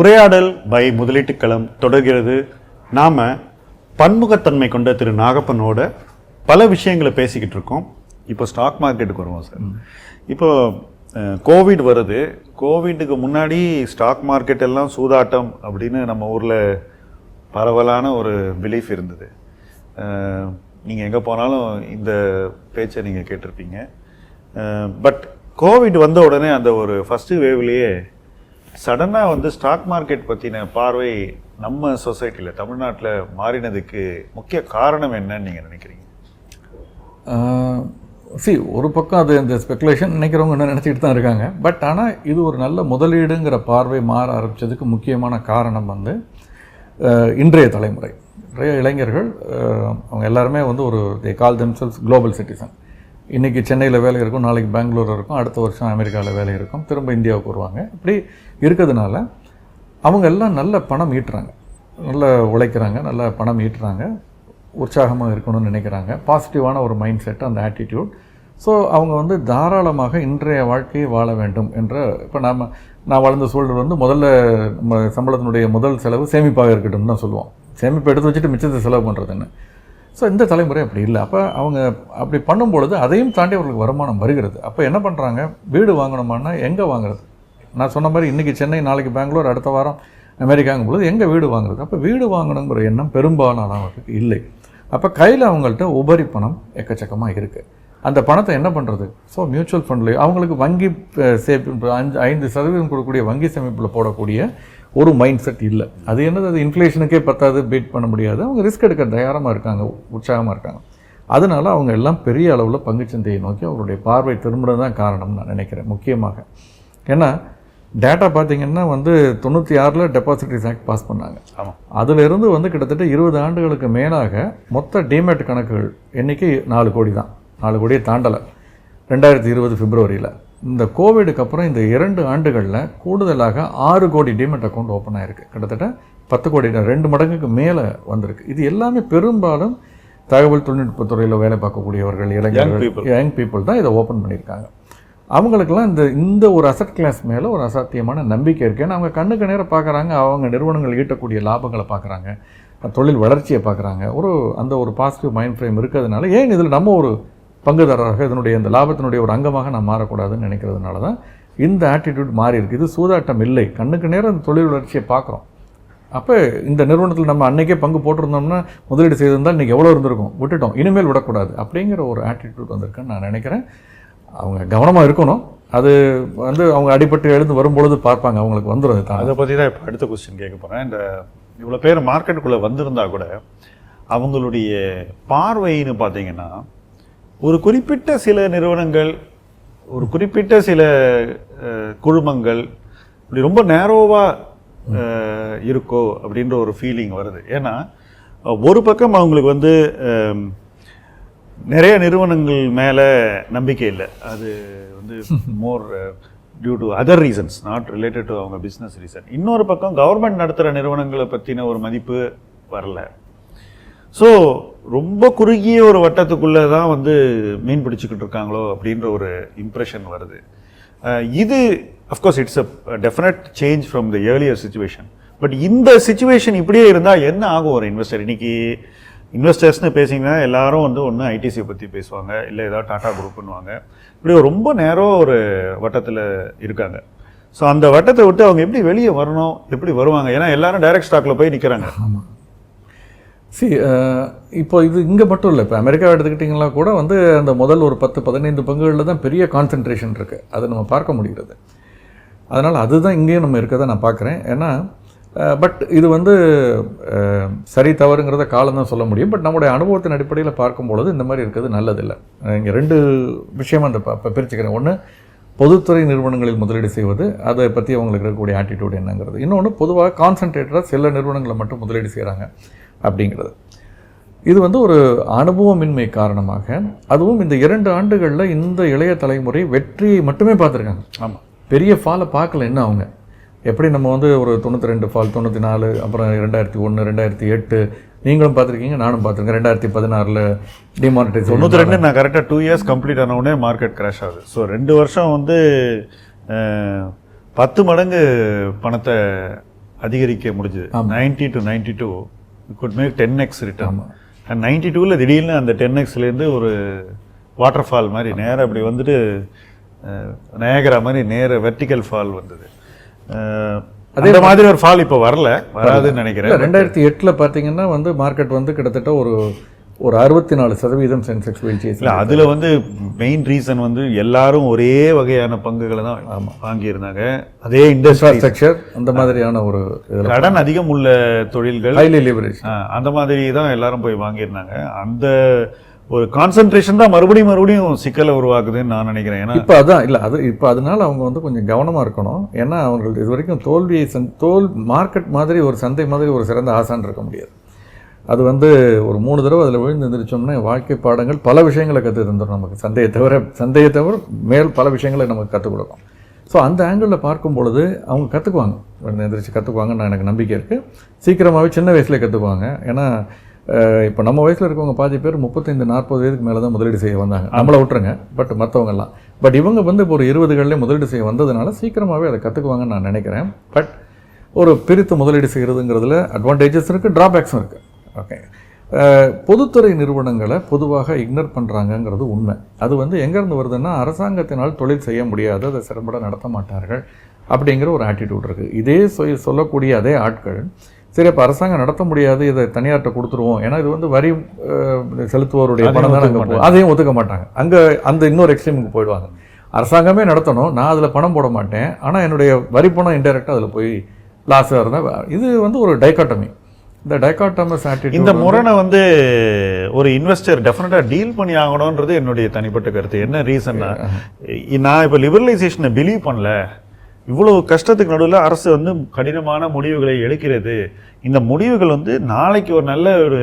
உரையாடல் பை முதலீட்டுக்களம் தொடர்கிறது. நாம் பன்முகத்தன்மை கொண்ட திரு நாகப்பனோட பல விஷயங்களை பேசிக்கிட்டு இருக்கோம். இப்போ ஸ்டாக் மார்க்கெட்டுக்கு வருவோம் சார் இப்போ கோவிட் வருது. கோவிட்டுக்கு முன்னாடி ஸ்டாக் மார்க்கெட் எல்லாம் சூதாட்டம் அப்படின்னு நம்ம ஊரில் பரவலான ஒரு பிலீஃப் இருந்தது. நீங்கள் எங்கே போனாலும் இந்த பேச்சை நீங்கள் கேட்டிருப்பீங்க. பட் கோவிட் வந்த உடனே அந்த ஒரு ஃபஸ்ட்டு வேவ்லேயே சடனாக வந்து ஸ்டாக் மார்க்கெட் பற்றின பார்வை நம்ம சொசைட்டியில் தமிழ்நாட்டில் மாறினதுக்கு முக்கிய காரணம் என்னன்னு நீங்கள் நினைக்கிறீங்க? சி ஒரு பக்கம் அது இந்த ஸ்பெகுலேஷன் நினைக்கிறவங்க என்ன நினச்சிக்கிட்டு தான் இருக்காங்க. பட் ஆனால் இது ஒரு நல்ல முதலீடுங்கிற பார்வை மாற ஆரம்பித்ததுக்கு முக்கியமான காரணம் வந்து இன்றைய தலைமுறை. நிறைய இளைஞர்கள் அவங்க எல்லாருமே வந்து ஒரு they call themselves global citizen இன்றைக்கி சென்னையில் வேலை இருக்கும் நாளைக்கு பெங்களூர் இருக்கும் அடுத்த வருஷம் அமெரிக்காவில் வேலை இருக்கும் திரும்ப இந்தியாவுக்கு வருவாங்க. இப்படி இருக்கிறதுனால அவங்க எல்லாம் நல்ல பணம் ஈட்டுறாங்க. நல்லா உழைக்கிறாங்க நல்லா பணம் ஈட்டுறாங்க. உற்சாகமாக இருக்கணும்னு நினைக்கிறாங்க. பாசிட்டிவான ஒரு மைண்ட் செட் அந்த ஆட்டிடியூட் ஸோ அவங்க வந்து தாராளமாக இன்றைய வாழ்க்கையை வாழ வேண்டும் என்ற இப்போ நாம் நான் வளர்ந்த சூழல் வந்து முதல்ல நம்ம சம்பளத்தினுடைய முதல் செலவு சேமிப்பாக இருக்கட்டும்னு தான் சொல்லுவோம். சேமிப்பு எடுத்து வச்சுட்டு மிச்சத்தை செலவு பண்ணுறதுன்னு ஸோ இந்த தலைமுறை அப்படி இல்லை. அப்போ அவங்க அப்படி பண்ணும்பொழுது அதையும் தாண்டி அவர்களுக்கு வருமானம் வருகிறது. அப்போ என்ன பண்ணுறாங்க வீடு வாங்கணுமானா எங்கே வாங்குறது? நான் சொன்ன மாதிரி இன்றைக்கி சென்னை நாளைக்கு பெங்களூர் அடுத்த வாரம் அமெரிக்காங்கும் பொழுது எங்கே வீடு வாங்குறது? அப்போ வீடு வாங்கணுங்கிற எண்ணம் பெரும்பாலானவர்களுக்கு இல்லை. அப்போ கையில் அவங்கள்ட்ட உபரி பணம் எக்கச்சக்கமாக இருக்குது அந்த பணத்தை என்ன பண்ணுறது ஸோ மியூச்சுவல் ஃபண்ட்லேயோ அவங்களுக்கு வங்கி சேமிப்பு அஞ்சு ஐந்து சதவீதம் கொடுக்கக்கூடிய வங்கி சேமிப்பில் போடக்கூடிய ஒரு மைண்ட் செட் இல்லை. அது என்னது? அது இன்ஃப்ளேஷனுக்கே பத்தாது பீட் பண்ண முடியாது. அவங்க ரிஸ்க் எடுக்க தயாரமாக இருக்காங்க உற்சாகமாக இருக்காங்க. அதனால அவங்க எல்லாம் பெரிய அளவில் பங்குச்சந்தையை நோக்கி அவருடைய பார்வை திரும்பினது தான் காரணம் நான் நினைக்கிறேன் முக்கியமாக. ஏன்னா டேட்டா பார்த்தீங்கன்னா வந்து தொண்ணூற்றி ஆறில் டெபாசிட்டரிஸ் ஆக்ட் பாஸ் பண்ணாங்க. ஆமாம் அதிலிருந்து வந்து கிட்டத்தட்ட இருபது ஆண்டுகளுக்கு மேலாக மொத்த டிமேட் கணக்குகள் எண்ணிக்கை நாலு கோடி தான் நாலு கோடியை தாண்டலை. ரெண்டாயிரத்தி இருபது பிப்ரவரியில். இந்த கோவிடுக்கு அப்புறம் இந்த இரண்டு ஆண்டுகளில் கூடுதலாக ஆறு கோடி டிமெட் அக்கௌண்ட் ஓப்பன் ஆயிருக்கு. கிட்டத்தட்ட பத்து கோடி ரெண்டு மடங்குக்கு மேலே வந்திருக்கு. இது எல்லாமே பெரும்பாலும் தகவல் தொழில்நுட்பத்துறையில் வேலை பார்க்கக்கூடியவர்கள் இளைஞர்கள். யங் பீப்புள் தான் இதை ஓப்பன் பண்ணியிருக்காங்க. அவங்களுக்கெல்லாம் இந்த இந்த ஒரு அசட் கிளாஸ் மேலே ஒரு அசாத்தியமான நம்பிக்கை இருக்குது ஏன்னா அவங்க கண்ணுக்கு நேரம் பார்க்குறாங்க அவங்க நிறுவனங்கள் ஈட்டக்கூடிய லாபங்களை பார்க்குறாங்க தொழில் வளர்ச்சியை பார்க்குறாங்க ஒரு அந்த ஒரு பாசிட்டிவ் மைண்ட் ஃப்ரேம் இருக்கிறதுனால ஏன் இதில் நம்ம ஒரு பங்குதாரராக இதனுடைய இந்த லாபத்தினுடைய ஒரு அங்கமாக நான் மாறக்கூடாதுன்னு நினைக்கிறதுனால தான் இந்த ஆட்டிடியூட் மாறி இருக்கு. இது சூதாட்டம் இல்லை. கண்ணுக்கு நேரம் அந்த தொழில் வளர்ச்சியை பார்க்குறோம். அப்போ இந்த நிறுவனத்தில் நம்ம அன்றைக்கே பங்கு போட்டிருந்தோம்னா முதலீடு செய்திருந்தால் இன்றைக்கி எவ்வளோ இருந்திருக்கும்? விட்டுட்டோம். இனிமேல் விடக்கூடாது. அப்படிங்கிற ஒரு ஆட்டிடியூட் வந்திருக்குன்னு நான் நினைக்கிறேன். அவங்க கவனமாக இருக்கணும். அது வந்து அவங்க அடிபட்டு எழுந்து வரும்பொழுது பார்ப்பாங்க. அவங்களுக்கு வந்துடும் தான். அதை பற்றி தான் இப்போ அடுத்த கொஸ்டின் கேட்க போகிறேன் இந்த இவ்வளோ பேர் மார்க்கெட்டுக்குள்ளே வந்திருந்தா கூட அவங்களுடைய பார்வைன்னு பார்த்தீங்கன்னா ஒரு குறிப்பிட்ட சில நிறுவனங்கள் ஒரு குறிப்பிட்ட சில குழுமங்கள் இப்படி ரொம்ப நேரோவாக இருக்கோ அப்படின்ற ஒரு ஃபீலிங் வருது. ஏன்னா ஒரு பக்கம் அவங்களுக்கு வந்து நிறைய நிறுவனங்கள் மேலே நம்பிக்கை இல்லை. அது வந்து more due to other reasons not related to அவங்க பிஸ்னஸ் ரீசன் இன்னொரு பக்கம் கவர்மெண்ட் நடத்துகிற நிறுவனங்களை பற்றின ஒரு மதிப்பு வரல. ஸோ ரொம்ப குறுகிய ஒரு வட்டத்துக்குள்ளே தான் வந்து மீன் பிடிச்சிக்கிட்டு இருக்காங்களோ அப்படின்ற ஒரு இம்ப்ரெஷன் வருது. இது of course it's a definite change from the earlier situation but இந்த சுச்சுவேஷன் இப்படியே இருந்தால் என்ன ஆகும் ஒரு இன்வெஸ்டர் இன்னைக்கு இன்வெஸ்டர்ஸ்னு பேசிங்கன்னா எல்லாரும் வந்து ஒன்று ஐடிசியை பற்றி பேசுவாங்க இல்லை ஏதாவது குரூப் பண்ணுவாங்க இப்படி ரொம்ப நேரம் ஒரு வட்டத்தில் இருக்காங்க. ஸோ அந்த வட்டத்தை விட்டு அவங்க எப்படி வெளியே வரணும் எப்படி வருவாங்க? ஏன்னா எல்லாரும் டைரக்ட் ஸ்டாக்ல போய் நிற்கிறாங்க சி uh, இப்போ இது இங்கே மட்டும் இல்லை. இப்போ அமெரிக்கா எடுத்துக்கிட்டிங்கன்னா கூட வந்து அந்த முதல் ஒரு பத்து பதினைந்து பங்குகளில் தான் பெரிய கான்சென்ட்ரேஷன் இருக்குது அதை நம்ம பார்க்க முடிகிறது. அதனால் அதுதான் இங்கேயும் நம்ம இருக்கதை நான் பார்க்குறேன். ஏன்னா பட் இது வந்து சரி தவறுங்கிறத காலம் தான் சொல்ல முடியும். பட் நம்முடைய அனுபவத்தின் அடிப்படையில் பார்க்கும்பொழுது இந்த மாதிரி இருக்கிறது நல்லதில்லை. இங்கே ரெண்டு விஷயமா அந்த இப்போ பிரிச்சுக்கிறேன். ஒன்று பொதுத்துறை நிறுவனங்களில் முதலீடு செய்வது அதை பற்றி அவங்களுக்கு இருக்கக்கூடிய ஆட்டிடியூட் என்னங்கிறது. இன்னொன்று பொதுவாக கான்சன்ட்ரேட்டடாக சில நிறுவனங்களை மட்டும் முதலீடு செய்கிறாங்க அப்படிங்கிறது. இது வந்து ஒரு அனுபவமின்மை காரணமாக அதுவும் இந்த இரண்டு ஆண்டுகளில் இந்த இளைய தலைமுறை வெற்றியை மட்டுமே பார்த்துருக்காங்க. ஆமாம் பெரிய ஃபாலை பார்க்கல என்ன அவங்க. எப்படி நம்ம வந்து ஒரு தொண்ணூற்றி ரெண்டு ஃபால் தொண்ணூற்றி நாலு அப்புறம் ரெண்டாயிரத்தி ஒன்று ரெண்டாயிரத்தி எட்டு நீங்களும் பார்த்துருக்கீங்க நானும் பார்த்துருக்கேன். ரெண்டாயிரத்தி பதினாறில் டிமானிட்டைசேஷன் தொண்ணூற்றி ரெண்டு நான் கரெக்டாக டூ இயர்ஸ் கம்ப்ளீட் ஆன உடனே மார்க்கெட் கிராஷ் ஆகுது. ஸோ ரெண்டு வருஷம் வந்து பத்து மடங்கு பணத்தை அதிகரிக்க முடிஞ்சது. Ninety to ninety two could make ten X return and ninety டூவில் திடீர்னு அந்த டென் எக்ஸ்லேருந்து ஒரு வாட்டர் ஃபால் மாதிரி நேரா அப்படி வந்துட்டு நேகரா மாதிரி நேர வெர்டிக்கல் ஃபால் வந்தது. அதே மாதிரி ஒரு ஃபால் இப்போ வரல. வராதுன்னு நினைக்கிறேன். ரெண்டாயிரத்தி எட்டில் பார்த்தீங்கன்னா வந்து மார்க்கெட் வந்து கிட்டத்தட்ட ஒரு ஒரு அறுபத்தி நாலு சதவீதம் சென்செக்ஸ் வீழ்ச்சி இல்ல அதுல வந்து மெயின் ரீசன் வந்து எல்லாரும் ஒரே வகையான பங்குகளை தான் வாங்கியிருந்தாங்க. அதே இண்டஸ்ட்ரி இன்ஃப்ராஸ்ட்ரக்சர் அந்த மாதிரியான ஒரு கடன் அதிகம் உள்ள தொழில்கள் ஹைலி லிவரேஜ் அந்த மாதிரி தான் எல்லாரும் போய் வாங்கியிருந்தாங்க. அந்த ஒரு கான்சென்ட்ரேஷன் தான் மறுபடியும் மறுபடியும் சிக்கலை உருவாக்குதுன்னு நான் நினைக்கிறேன். ஏன்னா இப்போ அதான் இல்லை அது இப்போ அதனால அவங்க வந்து கொஞ்சம் கவனமாக இருக்கணும். ஏன்னா அவங்களுக்கு இது வரைக்கும் தோல்வியை சந் தோல் மார்க்கெட் மாதிரி ஒரு சந்தை மாதிரி ஒரு சிறந்த ஆசான் இருக்க முடியாது. அது வந்து ஒரு மூணு தடவை அதில் விழுந்து எந்திரிச்சோம்னா வாழ்க்கை பாடங்கள் பல விஷயங்களை கற்று தந்துடும் நமக்கு. சந்தையை தவிர சந்தையை தவிர மேல் பல விஷயங்களை நமக்கு கற்றுக் கொடுக்கும். ஸோ அந்த ஆங்கிளில் பார்க்கும் பொழுது அவங்க கற்றுக்குவாங்க விழுந்து எந்திரிச்சு கற்றுக்குவாங்கன்னு எனக்கு நம்பிக்கை இருக்குது சீக்கிரமாகவே சின்ன வயசுலேயே கற்றுக்குவாங்க ஏன்னா இப்போ நம்ம வயசில் இருக்கவங்க பாதி பேர் முப்பத்தைந்து நாற்பது வயதுக்கு மேலே தான் முதலீடு செய்ய வந்தாங்க. நம்மளை விட்டுருங்க. பட் மற்றவங்கெல்லாம் பட் இவங்க வந்து இப்போ ஒரு இருபதுகளிலே முதலீடு செய்ய வந்ததுனால சீக்கிரமாகவே அதை கற்றுக்குவாங்கன்னு நான் நினைக்கிறேன். பட் ஒரு பிரித்து முதலீடு செய்கிறதுங்கிறதுல அட்வான்டேஜஸ் இருக்குது ட்ராபேக்ஸும் இருக்குது ஓகே பொதுத்துறை நிறுவனங்களை பொதுவாக இக்னோர் பண்ணுறாங்கங்கிறது உண்மை. அது வந்து எங்கேருந்து வருதுன்னா அரசாங்கத்தினால் தொழில் செய்ய முடியாது அதை சிறப்பட நடத்த மாட்டார்கள் அப்படிங்கிற ஒரு ஆட்டிடியூட் இருக்குது இதே சொல் சொல்லக்கூடிய அதே ஆட்கள் சரி அப்போ அரசாங்கம் நடத்த முடியாது இதை தனியார்கிட்ட கொடுத்துருவோம். ஏன்னா இது வந்து வரி செலுத்துவோருடைய பணம் தான் அங்கே அதையும் ஒத்துக்க மாட்டாங்க. அங்கே அந்த இன்னொரு எக்ஸ்ட்ரீமுக்கு போயிடுவாங்க. அரசாங்கமே நடத்தணும். நான் அதில் பணம் போட மாட்டேன். ஆனால் என்னுடைய வரி பணம் இன்டெரக்டாக அதில் போய் லாஸாக இருந்தால் இது வந்து ஒரு டைக்காட்டமி இந்த டைக்காட்டமஸ் ஆட்டிடியூட் இந்த முரணை வந்து ஒரு இன்வெஸ்டர் டெஃபினட்டாக டீல் பண்ணி ஆகணுன்றது என்னுடைய தனிப்பட்ட கருத்து. என்ன ரீசன்னா நான் இப்போ லிபரலைசேஷனை பிலீவ் பண்ணல. இவ்வளவு கஷ்டத்துக்கு நடுவில் அரசு வந்து கடினமான முடிவுகளை எடுக்கிறது. இந்த முடிவுகள் வந்து நாளைக்கு ஒரு நல்ல ஒரு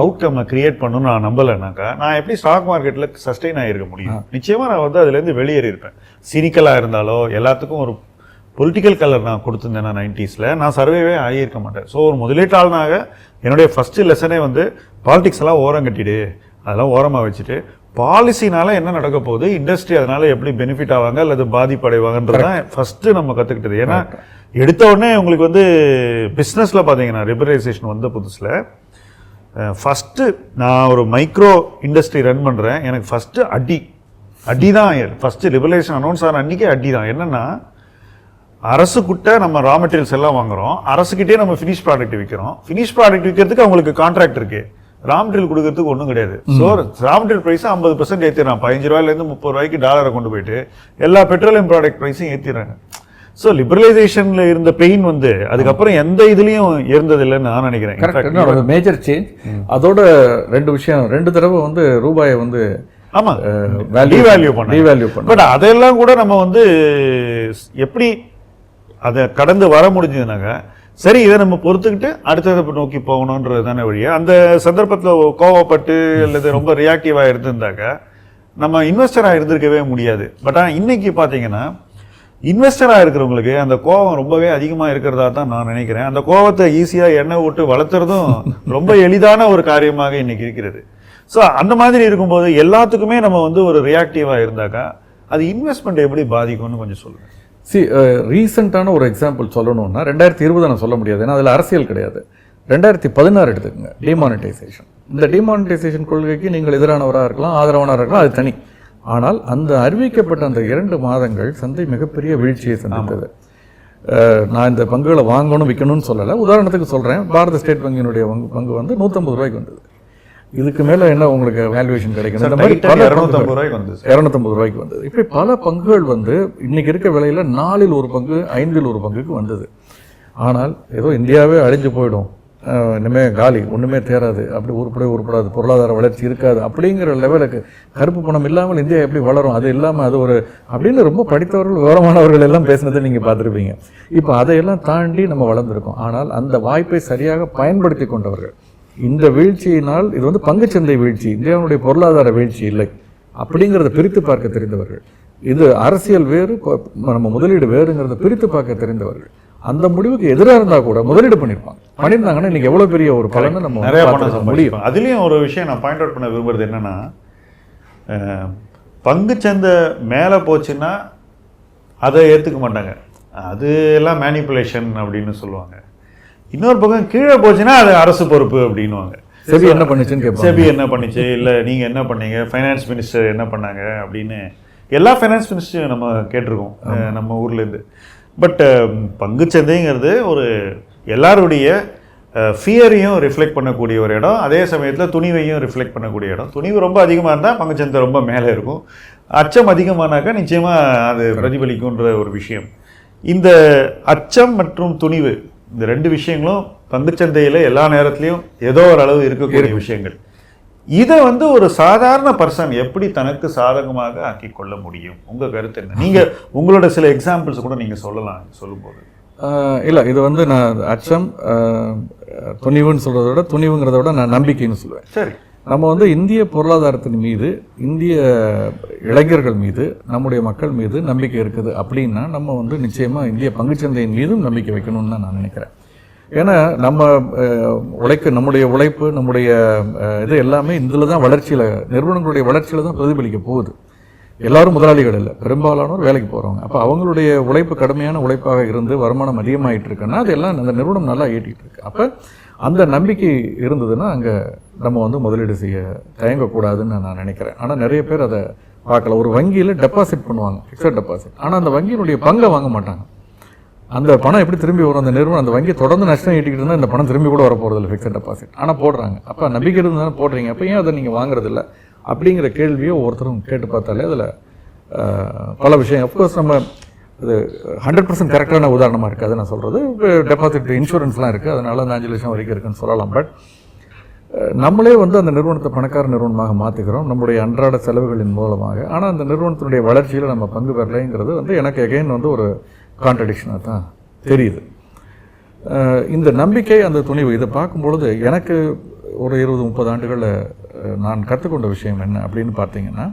அவுட்கம்மை கிரியேட் பண்ணணும்னு நான் நம்பலைனாக்கா நான் எப்படி ஸ்டாக் மார்க்கெட்டில் சஸ்டெயின் ஆகிருக்க முடியும்? நிச்சயமாக நான் வந்து அதுலேருந்து வெளியேறியிருப்பேன். சினிக்கலாக இருந்தாலோ எல்லாத்துக்கும் ஒரு பொலிட்டிக்கல் கலர் நான் கொடுத்துருந்தேன் நைன்டிஸில் நான் சர்வேவே ஆகியிருக்க மாட்டேன். ஸோ ஒரு முதலீட்டாளனாக என்னுடைய ஃபஸ்ட்டு லெசனே வந்து பாலிடிக்ஸ் எல்லாம் ஓரம் கட்டிடு. அதெல்லாம் ஓரமாக வச்சுட்டு பாலிசினால என்ன நடக்க போகுது? இண்டஸ்ட்ரி அதனால எப்படி பெனிஃபிட் ஆவாங்க? அல்லது பாதிப்படைவாங்கன்றது தான் ஃபஸ்ட்டு நம்ம கற்றுக்கிட்டது ஏன்னா எடுத்த உடனே உங்களுக்கு வந்து பிஸ்னஸில் பார்த்தீங்கன்னா லிபரலைசேஷன் வந்த புதுசில் ஃபஸ்ட்டு நான் ஒரு மைக்ரோ இண்டஸ்ட்ரி ரன் பண்ணுறேன் எனக்கு ஃபஸ்ட்டு அடி. அடி தான் ஃபஸ்ட்டு லிபரலைசேஷன் அனௌன்ஸ் ஆன அன்றைக்கே அடி தான் என்னென்னா அரசுக்கிட்ட நம்ம ரா மெட்டீரியல்ஸ் எல்லாம் வாங்குறோம். அரசுக்கிட்டே நம்ம ஃபினிஷ் ப்ராடக்ட் விற்கிறோம் ஃபினிஷ் ப்ராடக்ட் விற்கிறதுக்கு அவங்களுக்கு கான்ட்ராக்ட் இருக்கு. ரா மெட்டீரியல் கொடுக்கறதுக்கு ஒன்றும் கிடையாது. ஸோ ரா மெட்டீரியல் ப்ரைஸ் ஐம்பது பர்சன்ட் ஏற்றிடுறான் பதினஞ்சு ரூபாயிலேருந்து முப்பது ரூபாய்க்கு டாலரை கொண்டு போயிட்டு எல்லா பெட்ரோலியம் ப்ராடக்ட் ப்ரைஸையும் ஏற்றிடுறாங்க ஸோ லிபரலைசேஷனில் இருந்த பெயின் வந்து அதுக்கப்புறம் எந்த இதுலேயும் இருந்ததில்லைன்னு நான் நினைக்கிறேன். மேஜர் சேஞ்ச் அதோட ரெண்டு விஷயம் ரெண்டு தடவை வந்து ரூபாயை வந்து ஆமா. value டிவேல்யூ பண்ண devalue பண்ண பட் அதெல்லாம் கூட நம்ம வந்து எப்படி அதை கடந்து வர முடிஞ்சதுனாக்க சரி இதை நம்ம பொறுத்துக்கிட்டு அடுத்ததை நோக்கி போகணுன்றது தானே வழியா. அந்த சந்தர்ப்பத்தில் கோவப்பட்டு அல்லது ரொம்ப ரியாக்டிவாக இருந்திருந்தாக்க நம்ம இன்வெஸ்டராக இருந்திருக்கவே முடியாது. பட் ஆனால் இன்னைக்கு பார்த்தீங்கன்னா இன்வெஸ்டராக இருக்கிறவங்களுக்கு அந்த கோவம் ரொம்பவே அதிகமாக இருக்கிறதா தான் நான் நினைக்கிறேன். அந்த கோவத்தை ஈஸியாக எண்ணெய் விட்டு வளர்த்துறதும் ரொம்ப எளிதான ஒரு காரியமாக இன்னைக்கு இருக்கிறது. ஸோ அந்த மாதிரி இருக்கும்போது எல்லாத்துக்குமே நம்ம வந்து ஒரு ரியாக்டிவாக இருந்தாக்கா அது இன்வெஸ்ட்மெண்ட் எப்படி பாதிக்கும்னு கொஞ்சம் சொல்லுங்கள் சி ரீசெண்டான ஒரு எக்ஸாம்பிள் சொல்லணும்னா ரெண்டாயிரத்தி இருபது நான் சொல்ல முடியாது. ஏன்னா அதில் அரசியல் கிடையாது. ரெண்டாயிரத்தி பதினாறு எடுத்துக்கோங்க. டிமானிட்டைசேஷன் இந்த டிமானிட்டைசேஷன் கொள்கைக்கு நீங்கள் எதிரானவராக இருக்கலாம் ஆதரவானவராக இருக்கலாம் அது தனி. ஆனால் அந்த அறிவிக்கப்பட்ட அந்த இரண்டு மாதங்கள் சந்தை மிகப்பெரிய வீழ்ச்சியை சந்தித்தது. அஹ், நான் இந்த பங்குகளை வாங்கணும் விற்கணும்னு சொல்லலை. உதாரணத்துக்கு சொல்கிறேன் பாரத ஸ்டேட் வங்கியினுடைய பங்கு பங்கு வந்து நூற்றம்பது ரூபாய்க்கு வந்தது. இதுக்கு மேலே என்ன உங்களுக்கு வேல்யூவேஷன் கிடைக்கும் இந்த மாதிரி பல. இரநூத்தம்பது ரூபாய்க்கு வந்து இரநூத்தம்பது ரூபாய்க்கு வந்தது. இப்படி பல பங்குகள் வந்து இன்னைக்கு இருக்க விலையில நாலில் ஒரு பங்கு ஐந்தில் ஒரு பங்குக்கு வந்தது. ஆனால் ஏதோ இந்தியாவே அழிஞ்சு போயிடும். அஹ் இனிமே காலி ஒண்ணுமே தேராது. அப்படி உருப்படவே உருப்படாது. பொருளாதார வளர்ச்சி இருக்காது. அப்படிங்கிற லெவலுக்கு கருப்பு பணம் இல்லாமல் இந்தியா எப்படி வளரும்? அது இல்லாமல் அது ஒரு அப்படின்னு ரொம்ப படித்தவர்கள் விவரமானவர்கள் எல்லாம் பேசுனதை நீங்கள் பார்த்துருப்பீங்க. இப்போ அதையெல்லாம் தாண்டி நம்ம வளர்ந்துருக்கோம். ஆனால் அந்த வாய்ப்பை சரியாக பயன்படுத்தி கொண்டவர்கள் இந்த வீழ்ச்சியினால் இது வந்து பங்குச்சந்தை வீழ்ச்சி இந்தியாவுடைய பொருளாதார வீழ்ச்சி இல்லை. அப்படிங்கிறத பிரித்து பார்க்க தெரிந்தவர்கள். இது அரசியல் வேறு நம்ம முதலீடு வேறுங்கிறத பிரித்து பார்க்க தெரிந்தவர்கள். அந்த முடிவுக்கு எதிராக இருந்தா கூட முதலீடு பண்ணியிருப்பாங்க பண்ணியிருந்தாங்கன்னா இன்னைக்கு எவ்வளவு பெரிய ஒரு பலனை நம்ம நிறைய பணம் முடியும். அதுலேயும் ஒரு விஷயம் நான் பாயிண்ட் அவுட் பண்ண விரும்புறது என்னன்னா பங்குச்சந்தை மேலே போச்சுன்னா அதை ஏற்றுக்க மாட்டாங்க. அது எல்லாம் மேனிப்புலேஷன் அப்படின்னு சொல்லுவாங்க. இன்னொரு பக்கம் கீழே போச்சுன்னா அது அரசு பொறுப்பு அப்படின்னுவாங்க. செபி என்ன பண்ணுச்சுன்னு செபி என்ன பண்ணுச்சு? இல்லை நீங்கள் என்ன பண்ணீங்க? ஃபைனான்ஸ் மினிஸ்டர் என்ன பண்ணாங்க? அப்படின்னு எல்லா ஃபைனான்ஸ் மினிஸ்டரும் நம்ம கேட்டிருக்கோம். நம்ம ஊர்லேருந்து பட் பங்குச்சந்தைங்கிறது ஒரு எல்லாருடைய ஃபியரையும் ரிஃப்ளெக்ட் பண்ணக்கூடிய ஒரு இடம். அதே சமயத்தில் துணிவையும் ரிஃப்ளெக்ட் பண்ணக்கூடிய இடம். துணிவு ரொம்ப அதிகமாக இருந்தால் பங்குச்சந்தை ரொம்ப மேலே இருக்கும். அச்சம் அதிகமானாக்கா நிச்சயமாக அது பிரதிபலிக்குன்ற ஒரு விஷயம். இந்த அச்சம் மற்றும் துணிவு இந்த ரெண்டு விஷயங்களும் பங்குச்சந்தையில் எல்லா நேரத்துலையும் ஏதோ ஒரு அளவு இருக்கக்கூடிய விஷயங்கள். இதை வந்து ஒரு சாதாரண பர்சன் எப்படி தனக்கு சாதகமாக ஆக்கி கொள்ள முடியும்? உங்க கருத்து என்ன? நீங்க உங்களோட சில எக்ஸாம்பிள்ஸ் கூட நீங்க சொல்லலாம் சொல்லும்போது. இல்லை இது வந்து நான் அச்சம் துணிவுன்னு சொல்கிறத விட துணிவுங்கிறத விட நான் நம்பிக்கைன்னு சொல்லுவேன். சரி. நம்ம வந்து இந்திய பொருளாதாரத்தின் மீது இந்திய இளைஞர்கள் மீது நம்முடைய மக்கள் மீது நம்பிக்கை இருக்குது அப்படின்னா நம்ம வந்து நிச்சயமாக இந்திய பங்குச்சந்தையின் மீதும் நம்பிக்கை வைக்கணும்னு தான் நான் நினைக்கிறேன். ஏன்னா நம்ம உழைக்க நம்முடைய உழைப்பு நம்முடைய இது எல்லாமே இதில் தான் வளர்ச்சியில் நிறுவனங்களுடைய வளர்ச்சியில் தான் பிரதிபலிக்க போகுது. எல்லாரும் முதலாளிகள் இல்லை பெரும்பாலானோர் வேலைக்கு போகிறவங்க அப்போ அவங்களுடைய உழைப்பு கடுமையான உழைப்பாக இருந்து வருமானம் அதிகமாகிட்டு இருக்குன்னா அது எல்லாம் அந்த நிறுவனம் நல்லா ஈட்டிகிட்டு இருக்கு. அப்போ அந்த நம்பிக்கை இருந்ததுன்னா அங்கே நம்ம வந்து முதலீடு செய்ய தயங்கக்கூடாதுன்னு நான் நினைக்கிறேன். ஆனால் நிறைய பேர் அதை பார்க்கல. ஒரு வங்கியில் டெபாசிட் பண்ணுவாங்க ஃபிக்ஸட் டெபாசிட் ஆனால் அந்த வங்கியினுடைய பங்கை வாங்க மாட்டாங்க. அந்த பணம் எப்படி திரும்பி வரும்? அந்த நிறுவனம் அந்த வங்கி தொடர்ந்து நஷ்டம் ஈட்டிக்கிட்டு இருந்தால் இந்த பணம் திரும்பி கூட வர போகிறதில்ல ஃபிக்ஸட் டெபாசிட் ஆனால் போடுறாங்க. அப்போ நம்பிக்கை இருந்தாலும் போடுறீங்க. அப்போ ஏன் அதை நீங்கள் வாங்குறதில்ல? அப்படிங்கிற கேள்வியை ஒவ்வொருத்தரும் கேட்டு பார்த்தாலே அதில் பல விஷயம். அஃப்கோர்ஸ் நம்ம அது ஹண்ட்ரட் பர்சன்ட் கரெக்டான உதாரணமாக இருக்குது அதை நான் சொல்கிறது டெபாசிட் இன்சூரன்ஸ்லாம் இருக்குது அதனால் அந்த அஞ்சு லட்சம் வரைக்கும் இருக்குன்னு சொல்லலாம். பட் நம்மளே வந்து அந்த நிறுவனத்தை பணக்கார நிறுவனமாக மாற்றுக்கிறோம் நம்முடைய அன்றாட செலவுகளின் மூலமாக. ஆனால் அந்த நிறுவனத்தினுடைய வளர்ச்சியில் நம்ம பங்கு பெறலைங்கிறது வந்து எனக்கு எகைன் வந்து ஒரு கான்ட்ரடிக்ஷனாக தான் தெரியுது. இந்த நம்பிக்கை அந்த துணிவு இதை பார்க்கும்பொழுது எனக்கு ஒரு இருபது முப்பது ஆண்டுகளில் நான் கற்றுக்கொண்ட விஷயம் என்ன அப்படின்னு பார்த்தீங்கன்னா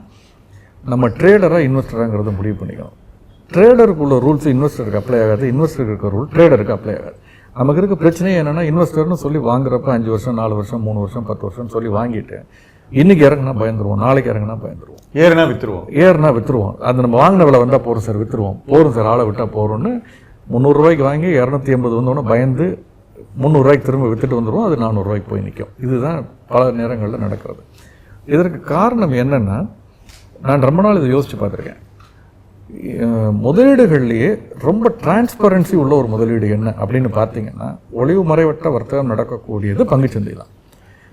நம்ம ட்ரேடராக இன்வெஸ்டராங்கிறத முடிவு பண்ணிக்கணும். ட்ரேடருக்குள்ள ரூல்ஸ் இன்வெஸ்டருக்கு அப்ளை ஆகாது இன்வெஸ்டருக்கு இருக்க ரூல் ட்ரேடருக்கு அப்ளை ஆகாது. நமக்கு இருக்க பிரச்சனை என்னென்னா இன்வெஸ்டர்னு சொல்லி வாங்குறப்ப அஞ்சு வருஷம் நாலு வருஷம் மூணு வருஷம் பத்து வருஷம் சொல்லி வாங்கிட்டு இன்றைக்கி இறங்குனா பயந்துருவோம் நாளைக்கு இறங்குனா பயந்துருவோம். ஏறுனா வித்துருவோம். ஏறுனா விற்றுருவோம் அது நம்ம வாங்கின விலை வந்தால் போகிறோம் சார் விற்றுருவோம் போகிறோம் சார் ஆளை விட்டால் போகிறோன்னு முந்நூறுரூவாய்க்கு வாங்கி இரநூத்தி எண்பது வந்தோடனே பயந்து முந்நூறுரூவாய்க்கு திரும்ப விற்றுட்டு வந்துடுவோம் அது நானூறுரூவாய்க்கு போய் நிற்கும் இதுதான் பல நேரங்களில் நடக்கிறது. இதற்கு காரணம் என்னென்னா நான் ரொம்ப நாள் இதை யோசித்து பார்த்துருக்கேன். முதலீடுகள்லேயே ரொம்ப டிரான்ஸ்பரன்சி உள்ள ஒரு முதலீடு என்ன அப்படின்னு பார்த்தீங்கன்னா ஒளிவு மறைவற்ற வர்த்தகம் நடக்கக்கூடியது பங்குச்சந்தை தான்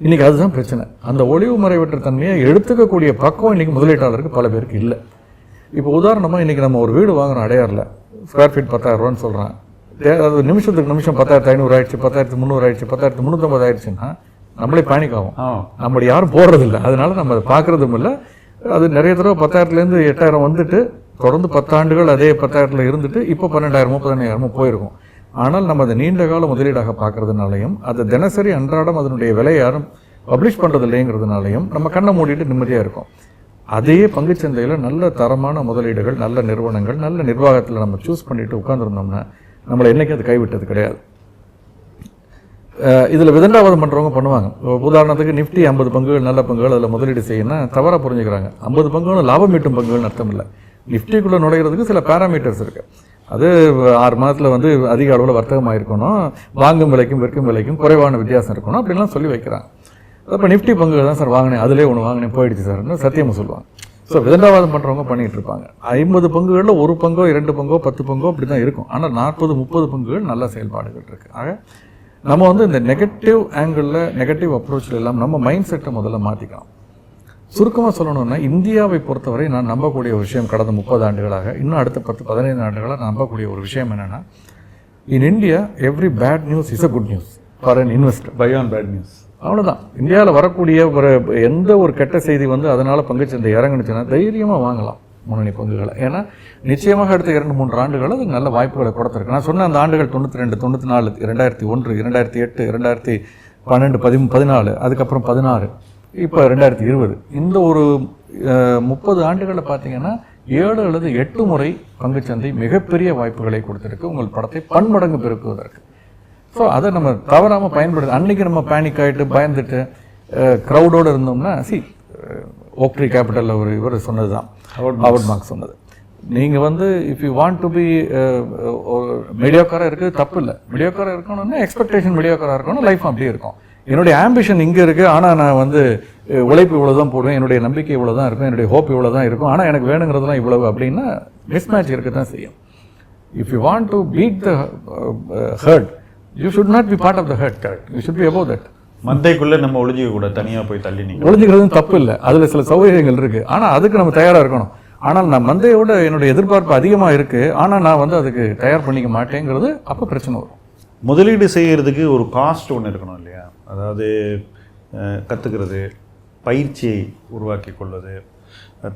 இன்றைக்கி அதுதான் பிரச்சனை. அந்த ஒளிவு மறைவற்ற தன்மையை எடுத்துக்கக்கூடிய பக்கம் இன்றைக்கி முதலீட்டாளருக்கு பல பேருக்கு இல்லை. இப்போ உதாரணமாக இன்றைக்கி நம்ம ஒரு வீடு வாங்குறோம் அடையாரில். ஸ்கொயர் ஃபீட் பத்தாயிரரூவான்னு சொல்கிறேன் அது நிமிஷத்துக்கு நிமிஷம் பத்தாயிரத்து ஐநூறு ஆயிடுச்சு பத்தாயிரத்து முந்நூறு ஆயிடுச்சு பத்தாயிரத்து முந்நூற்றம்பது ஆயிடுச்சுன்னா நம்மளே பேனிக் ஆகும் நம்மள யாரும் போடுறதில்ல. அதனால நம்ம அதை பார்க்குறதும் இல்லை. அது நிறைய தடவை பத்தாயிரத்துலேருந்து எட்டாயிரம் வந்துட்டு தொடர்ந்து பத்தாண்டுகள் அதே பத்தாயிரத்தில் இருந்துட்டு இப்போ பன்னெண்டாயிரமோ பதினஞ்சாயிரமோ போயிருக்கும். ஆனால் நம்ம அதை நீண்ட கால முதலீடாக பார்க்கறதுனாலையும் அது தினசரி அன்றாடம் அதனுடைய விலையை யாரும் பப்ளிஷ் பண்ணுறது இல்லைங்கிறதுனாலையும் நம்ம கண்ணை மூடிட்டு நிம்மதியாக இருக்கும். அதே பங்குச்சந்தையில் நல்ல தரமான முதலீடுகள் நல்ல நிறுவனங்கள் நல்ல நிர்வாகத்தில் நம்ம சூஸ் பண்ணிட்டு உட்காந்துருந்தோம்னா நம்மளை என்னைக்கும் அது கைவிட்டது கிடையாது. இதில் விதண்டாவாதம் பண்ணுறவங்க பண்ணுவாங்க. உதாரணத்துக்கு நிஃப்டி ஐம்பது பங்குகள் நல்ல பங்குகள் அதில் முதலீடு செய்யணும்னா தவறாக புரிஞ்சுக்கிறாங்க. ஐம்பது பங்குகளும் லாபம் ஈட்டும் பங்குகள்னு அர்த்தம் இல்லை. நிஃப்டிக்குள்ளே நுழைகிறதுக்கு சில பேராமீட்டர்ஸ் இருக்குது அது ஆறு மாதத்தில் வந்து அதிக அளவில் வர்த்தகமாக இருக்கணும் வாங்கும் விலைக்கும் விற்கும் விலைக்கும் குறைவான வித்தியாசம் இருக்கணும். அப்படிலாம் சொல்லி வைக்கிறாங்க. அப்போ நிஃப்டி பங்குகள் தான் சார் வாங்கினேன். அதிலே ஒன்று வாங்கினேன். போயிடுச்சு சார்னு சத்தியமாக சொல்லுவாங்க. ஸோ விதண்டாவாதம் பண்ணுறவங்க பண்ணிகிட்டு இருப்பாங்க. ஐம்பது பங்குகளில் ஒரு பங்கோ இரண்டு பங்கோ பத்து பங்கோ அப்படி தான் இருக்கும். ஆனால் நாற்பது முப்பது பங்குகள் நல்ல செயல்பாடுகள் இருக்குது ஆக நம்ம வந்து இந்த நெகட்டிவ் ஆங்கிளில் நெகட்டிவ் அப்ரோச்சில் எல்லாம் நம்ம மைண்ட் செட்டை முதல்ல மாற்றிக்கலாம் சுருக்கமாக சொல்லணும்னா இந்தியாவை பொறுத்தவரை நான் நம்பக்கூடிய ஒரு விஷயம் கடந்த முப்பது ஆண்டுகளாக இன்னும் அடுத்த பத்து பதினைந்து ஆண்டுகளாக நான் நம்பக்கூடிய ஒரு விஷயம் என்னென்னா in India every bad news is a good news for an invest buy on bad news அவ்வளோதான் இந்தியாவில் வரக்கூடிய ஒரு எந்த ஒரு கெட்ட செய்தி வந்து அதனால் பங்குச்சந்தை இறங்குனுச்சுன்னா தைரியமாக வாங்கலாம் முன்னணி பங்குகளை. ஏன்னா நிச்சயமாக அடுத்த இரண்டு மூன்று ஆண்டுகள் அது நல்ல வாய்ப்புகளை கொடுத்துருக்கு. நான் சொன்ன அந்த ஆண்டுகள் தொண்ணூற்றி ரெண்டு தொண்ணூற்றி நாலு இரண்டாயிரத்தி ஒன்று இரண்டாயிரத்தி எட்டு இரண்டாயிரத்தி பன்னெண்டு பதி பதினாலு அதுக்கப்புறம் பதினாறு. இப்போ ரெண்டாயிரத்தி இருபது. இந்த ஒரு முப்பது ஆண்டுகளில் பார்த்தீங்கன்னா ஏழு அல்லது எட்டு முறை பங்குச்சந்தை மிகப்பெரிய வாய்ப்புகளை கொடுத்துருக்கு. உங்கள் படத்தை பன்மடங்கு பெருக்குவதற்கு. ஸோ அதை நம்ம தவறாமல் பயன்படுத்து அன்னைக்கு நம்ம பேனிக் ஆகிட்டு பயந்துட்டு க்ரௌடோடு இருந்தோம்னா சி ஓக்ட்ரி கேபிட்டலில் ஒரு இவர் சொன்னது தான் ஹவர்ட் மார்க் சொன்னது. நீங்கள் வந்து if you want to be மீடியோக்கராக இருக்குது தப்பு இல்லை. மீடியோக்கராக இருக்கணும்னா எக்ஸ்பெக்டேஷன் மீடியோக்கராக இருக்கணும் லைஃப் அப்படியே இருக்கும். என்னுடைய ஆம்பிஷன் இங்கே இருக்குது ஆனால் நான் வந்து உழைப்பு இவ்வளோ தான் போடுவேன். என்னுடைய நம்பிக்கை இவ்வளோ தான் இருக்கும். என்னுடைய ஹோப் இவ்வளோ தான் இருக்கும். ஆனால் எனக்கு வேணுங்கிறதுலாம் இவ்வளவு அப்படின்னா மிஸ்மேட்ச் இருக்க தான் செய்யும் if you want to beat the herd you should not be part of the herd correct you should be above that மந்தைக்குள்ள நம்ம ஒளிஞ்சிக்க கூட தனியா போய் தள்ளி நிற்க ஒளிஞ்சுக்கிறதும் தப்பு இல்லை. அதில் சில சௌகரியங்கள் இருக்கு. ஆனால் அதுக்கு நம்ம தயாராக இருக்கணும். ஆனால் நான் மந்தையோட என்னுடைய எதிர்பார்ப்பு அதிகமாக இருக்கு. ஆனால் நான் வந்து அதுக்கு தயார் பண்ணிக்க மாட்டேங்கிறது அப்போ பிரச்சனை வரும். முதலீடு செய்யறதுக்கு ஒரு காஸ்ட் ஒன்று இருக்கணும் இல்லையா? அதாவது அஹ், கத்துக்கிறது பயிற்சியை உருவாக்கி கொள்வது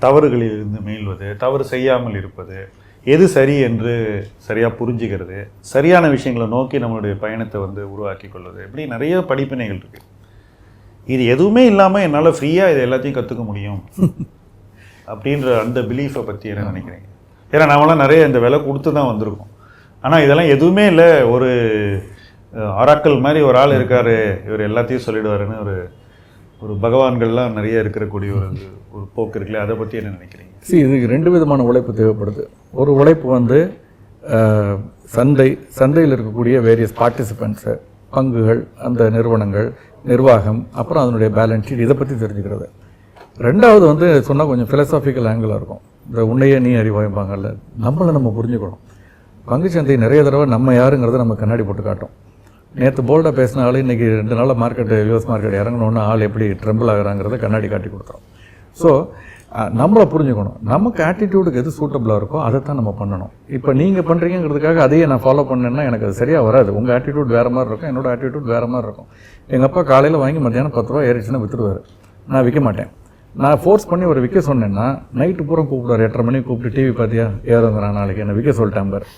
தவறுகளில் இருந்து மீள்வது தவறு செய்யாமல் இருப்பது எது சரி என்று சரியாக புரிஞ்சுக்கிறது சரியான விஷயங்களை நோக்கி நம்மளுடைய பயணத்தை வந்து உருவாக்கி கொள்வது இப்படி நிறைய படிப்பினைகள் இருக்கு. இது எதுவுமே இல்லாமல் என்னால் ஃப்ரீயாக இது எல்லாத்தையும் கற்றுக்க முடியும். அப்படின்ற அந்த பிலீஃபை பற்றி என்ன நினைக்கிறீங்க? ஏன்னா நாமெல்லாம் நிறைய இந்த விலை கொடுத்து தான் வந்திருக்கோம். ஆனால் இதெல்லாம் எதுவுமே இல்லை. ஒரு ஆராக்கள் மாதிரி ஒரு ஆள் இருக்காரு. இவர் எல்லாத்தையும் சொல்லிடுவாருன்னு ஒரு ஒரு பகவான்கள்லாம் நிறைய இருக்கக்கூடிய ஒரு ஒரு போக்கு இருக்குல்ல? அதை பற்றி என்ன நினைக்கிறீங்க? சி இதுக்கு ரெண்டு விதமான உழைப்பு தேவைப்படுது. ஒரு உழைப்பு வந்து சந்தை சந்தையில் இருக்கக்கூடிய வேரியஸ் பார்ட்டிசிபெண்ட்ஸு பங்குகள் அந்த நிறுவனங்கள் நிர்வாகம் அப்புறம் அதனுடைய பேலன்ஸ் ஷீட் இதை பற்றி தெரிஞ்சுக்கிறது. ரெண்டாவது வந்து சொன்னால் கொஞ்சம் ஃபிலசாஃபிக்கல் ஆங்கிளாக இருக்கும். இந்த உன்னையே நீ அறிவாய்ப்பாங்கல்ல. நம்மளை நம்ம புரிஞ்சுக்கணும். பங்கு சந்தை நிறைய தடவை நம்ம யாருங்கிறத நம்ம கண்ணாடி போட்டு காட்டும். நேற்று போல்டாக பேசின ஆள் இன்றைக்கி ரெண்டு நாளில் மார்க்கெட்டு யூஎஸ் மார்க்கெட் இறங்கணுன்னு ஆள் எப்படி ட்ரம்பிள் ஆகிறாங்கிறத கண்ணாடி காட்டி கொடுத்துரும் ஸோ நம்மளை புரிஞ்சுக்கணும். நமக்கு ஆட்டிடியூடுக்கு எது சூட்டபுளாக இருக்கோ அதை தான் நம்ம பண்ணணும். இப்போ நீங்கள் பண்ணுறீங்கிறதுக்காக அதையே நான் ஃபாலோ பண்ணேன்னா எனக்கு அது சரியாக வராது. உங்கள் ஆட்டிடியூட் வேறு மாதிரி இருக்கும் என்னோடய ஆட்டிடியூட் வேறு மாதிரி இருக்கும். எங்கள் அப்பா காலையில் வாங்கி மத்தியானம் பத்து ரூபா ஏறிச்சுன்னா விற்றுடுவார் நான் விற்க மாட்டேன். நான் ஃபோர்ஸ் பண்ணி ஒரு விற்க சொன்னேன்னா நைட்டு பூரா கூப்பிடுவார். எட்டரை மணிக்கு கூப்பிட்டு டிவி பார்த்தியா ஏறுங்கிறான் நாளைக்கு. என்னை விற்க சொல்லிட்டேன்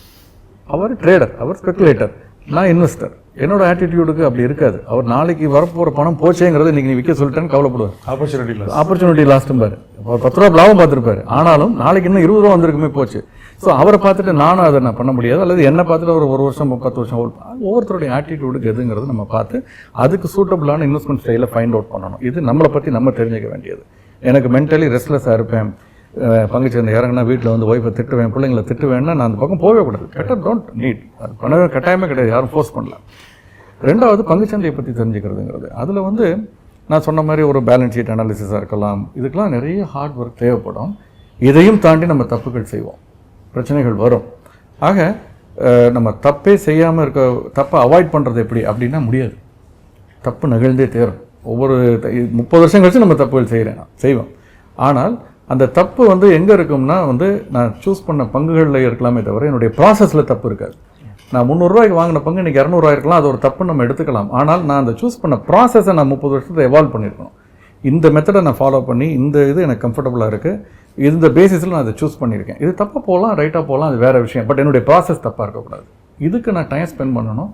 அவர் ட்ரேடர் அவர் ஸ்பெகுலேட்டர் நான் இன்வெஸ்டர் என்னோட ஆட்டிடியூடுக்கு அப்படி இருக்காது. அவர் நாளைக்கு வரப்போகிற பணம் போச்சேங்கிறது இன்னைக்கு நீ விற்க சொல்லிட்டேன்னு கவலைப்படுவார். ஆப்பர்ச்சுனிட்டி இல்லை ஆப்பர்ச்சுனிட்டி லாஸ்ட்டும் பாரு அவர் பத்து ரூபா லாபம் பார்த்துருப்பாரு. ஆனாலும் நாளைக்கு இன்னும் இருபது ரூபா வந்திருக்குமே போச்சு. ஸோ அவரை பார்த்துட்டு நானும் அதை நான் பண்ண முடியாது. அல்லது என்னை பார்த்துட்டு ஒரு ஒரு வருஷம் பத்து வருஷம் ஒவ்வொருத்தருடைய ஆட்டிடியூடுக்கு எதுங்கிறது நம்ம பார்த்து அதுக்கு சூட்டபுளான இன்வெஸ்ட்மெண்ட் ஸ்டைலை ஃபைண்ட் அவுட் பண்ணணும். இது நம்மளை பற்றி நம்ம தெரிஞ்சுக்க வேண்டியது. எனக்கு மென்டலி ரெஸ்ட்லெஸ்ஸாக இருப்பேன். அஹ் வந்து இறங்கினா வீட்டில் வந்து ஒய்ஃபை திட்டுவேன் பிள்ளைங்களை திட்டுவேன்னா நான் அந்த பக்கம் போகவே கூடாது. பெட்டர் டோன்ட் நீட் அது பண்ணவே கட்டாயமே கிடையாது யாரும் ஃபோர்ஸ் பண்ணல. ரெண்டாவது பங்குச்சந்தையை பற்றி தெரிஞ்சுக்கிறதுங்கிறது. அதில் வந்து நான் சொன்ன மாதிரி ஒரு பேலன்ஸ் ஷீட் அனாலிசிஸாக இருக்கலாம். இதுக்கெலாம் நிறைய ஹார்ட் ஒர்க் தேவைப்படும். இதையும் தாண்டி நம்ம தப்புகள் செய்வோம். பிரச்சனைகள் வரும். ஆக நம்ம தப்பே செய்யாமல் இருக்க தப்பை அவாய்ட் பண்ணுறது எப்படி? அப்படின்னா முடியாது. தப்பு நிகழ்ந்தே தேரும். ஒவ்வொரு த- முப்பது வருஷம் கழிச்சு நம்ம தப்புகள் செய்கிறேன் நான். செய்வோம். ஆனால் அந்த தப்பு வந்து எங்கே இருக்கும்னா வந்து நான் சூஸ் பண்ண பங்குகளில் இருக்கலாமே தவிர என்னுடைய ப்ராசஸில் தப்பு இருக்காது. நான் முந்நூறுரூவாய்க்கு வாங்கின பங்கு இன்றைக்கி இரநூறுவா இருக்கலாம் அது ஒரு தப்பு நம்ம எடுத்துக்கலாம். ஆனால் நான் அந்த சூஸ் பண்ண ப்ராசஸை நான் முப்பது வருஷத்தை எவால்வ் பண்ணியிருக்கணும். இந்த மெத்தடை நான் ஃபாலோ பண்ணி இந்த இது எனக்கு கம்ஃபர்டபுளாக இருக்குது இந்த பேசிஸில் நான் அதை சூஸ் பண்ணியிருக்கேன். இது தப்பாக போகலாம் ரைட்டாக போகலாம் அது வேறு விஷயம். பட் என்னுடைய ப்ராசஸ் தப்பாக இருக்கக்கூடாது. இதுக்கு நான் டைம் ஸ்பெண்ட் பண்ணணும்.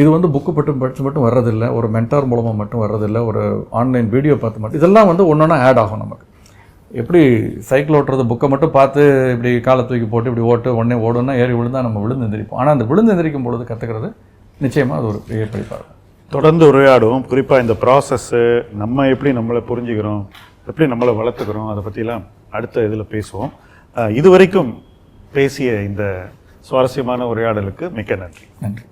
இது வந்து புக்கு மட்டும் படித்து மட்டும் வர்றதில்லை. ஒரு மென்டார் மூலமாக மட்டும் வர்றதில்லை. ஒரு ஆன்லைன் வீடியோ பார்த்து மட்டும் இதெல்லாம் வந்து ஒன்று ஒன்றா ஆட் ஆகும் நமக்கு. எப்படி சைக்கிள் ஓட்டுறது புக்கை மட்டும் பார்த்து இப்படி காலை தூக்கி போட்டு இப்படி ஓட்டு உடனே ஓடுன்னா ஏறி விழுந்தா நம்ம விழுந்து எந்திரிப்போம். ஆனால் அந்த விழுந்து எந்திரிக்கும் பொழுது கற்றுக்கிறது நிச்சயமாக அது ஒரு பெரிய படிப்பாக இருக்கும் தொடர்ந்து உரையாடுவோம். குறிப்பாக இந்த ப்ராசஸ்ஸு நம்ம எப்படி நம்மளை புரிஞ்சுக்கிறோம் எப்படி நம்மளை வளர்த்துக்கிறோம் அதை பற்றிலாம் அடுத்த இதில் பேசுவோம். இதுவரைக்கும் பேசிய இந்த சுவாரஸ்யமான உரையாடலுக்கு மிக்க நன்றி. நன்றி.